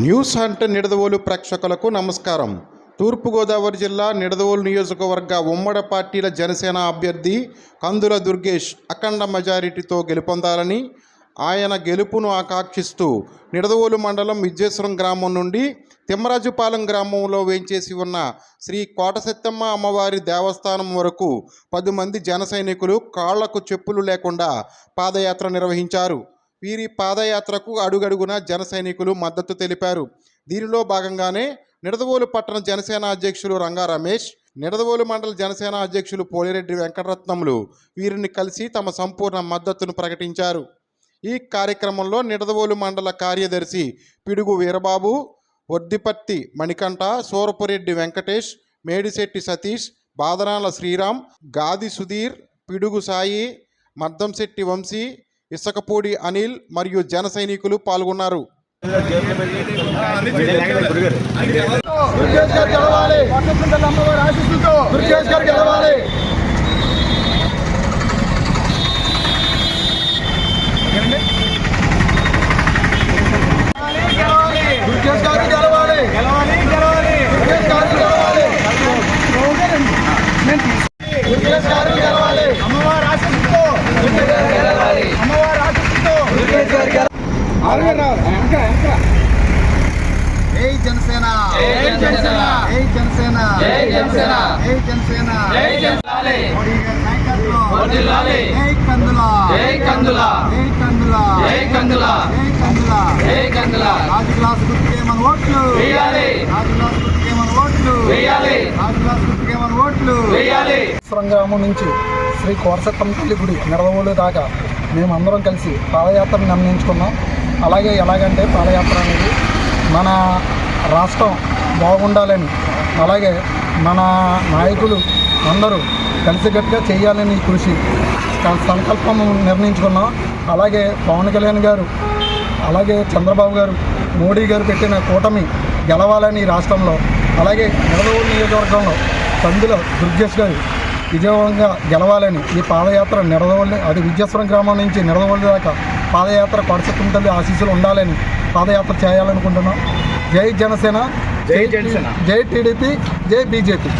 News hunt Nidadavolu ప్రేక్షకులకు నమస్కారం. తూర్పుగోదావరి జిల్లా నిడదవోలు నియోజకవర్గ ఉమ్మడి పార్టీల జనసేన అభ్యర్థి కందుల దుర్గేష్ అఖండ మెజారిటీతో గెలుపొందాలని ఆయన గెలుపును ఆకాంక్షిస్తూ నిడదవోలు మండలం విద్యేశ్వరం గ్రామం నుండి తిమ్మరాజుపాలెం గ్రామంలో వేంచేసి ఉన్న శ్రీ కోటసత్తమ్మ అమ్మవారి దేవస్థానం వరకు పది మంది జన సైనికులు కాళ్ళకు చెప్పులు లేకుండా పాదయాత్ర నిర్వహించారు. వీరి పాదయాత్రకు అడుగడుగున జన సైనికులు మద్దతు తెలిపారు. దీనిలో భాగంగానే నిడదవోలు పట్టణ జనసేన అధ్యక్షులు రంగా రమేష్ నిడదవోలు మండల జనసేన అధ్యక్షులు పోలిరెడ్డి వెంకటరత్నములు వీరిని కలిసి తమ సంపూర్ణ మద్దతును ప్రకటించారు. ఈ కార్యక్రమంలో నిడదవోలు మండల కార్యదర్శి పిడుగు వీరబాబు వర్దిపత్తి మణికంఠ సూరపురెడ్డి వెంకటేష్ మేడిశెట్టి సతీష్ బాదనాల శ్రీరామ్ గాది సుధీర్ పిడుగు సాయి మద్దంశెట్టి వంశీ ఇసకపూడి అనిల్ మరియు జన సైనికులు పాల్గొన్నారు. దుర్గేష్ గారు గెలవాలి పట్టపుంటల అమ్మవారి ఆశీస్సులతో దుర్గేష్ గారు గెలవాలి దుర్గేష్ గారు గెలవాలి గెలవాలి గెలవాలి దుర్గేష్ గారు గెలవాలి దుర్గేష్ గారు గెలవాలి అమ్మవారి ఆశీస్సులతో అమ్మవారి ఆశీస్సులతో దుర్గేష్ గారు జై జనసేన. జై జనసేన. జై జనసేన. జై జనసేన. జై జనసేన. జై జనసేన. మోడీ గారి నాయకత్వం. వర్ధిల్లాలి జై కందుల. జై కందుల. జై కందుల. జై కందుల. జై కందుల. జై కందుల. రాజు క్లాస్ గుర్తుకే మన ఓట్లు. వేయాలి రాజు క్లాస్ గుర్తుకే మన ఓట్లు. వేయాలి రాజు క్లాస్ గుర్తుకే మన ఓట్లు. వేయాలి గ్రామం నుంచి శ్రీ కోరసత్తమ్మ తల్లి గుడి నిడదవోలు దాకా మేమందరం కలిసి పాదయాత్రను నిర్ణయించుకున్నాం. అలాగే ఎలాగంటే పాదయాత్ర అనేది మన రాష్ట్రం బాగుండాలని అలాగే మన నాయకులు అందరూ కలిసికట్టుగా చేయాలని కృషి సంకల్పం నిర్ణయించుకున్నాం. అలాగే పవన్ కళ్యాణ్ గారు అలాగే చంద్రబాబు గారు మోడీ గారు పెట్టిన కూటమి గెలవాలని ఈ రాష్ట్రంలో అలాగే నిడదవోలు నియోజకవర్గంలో కందుల దుర్గేష్ గారు విజయవంతంగా గెలవాలని ఈ పాదయాత్ర నిడదవల్లి అది విద్యాశ్వరం గ్రామం నుంచి నిడదవల్లి దాకా పాదయాత్ర కొడసత్తం తల్లి ఆశీస్సులు ఉండాలని పాదయాత్ర చేయాలనుకుంటున్నాం. జై జనసేన జై జనసేన. జై టీడీపీ జై బీజేపీ.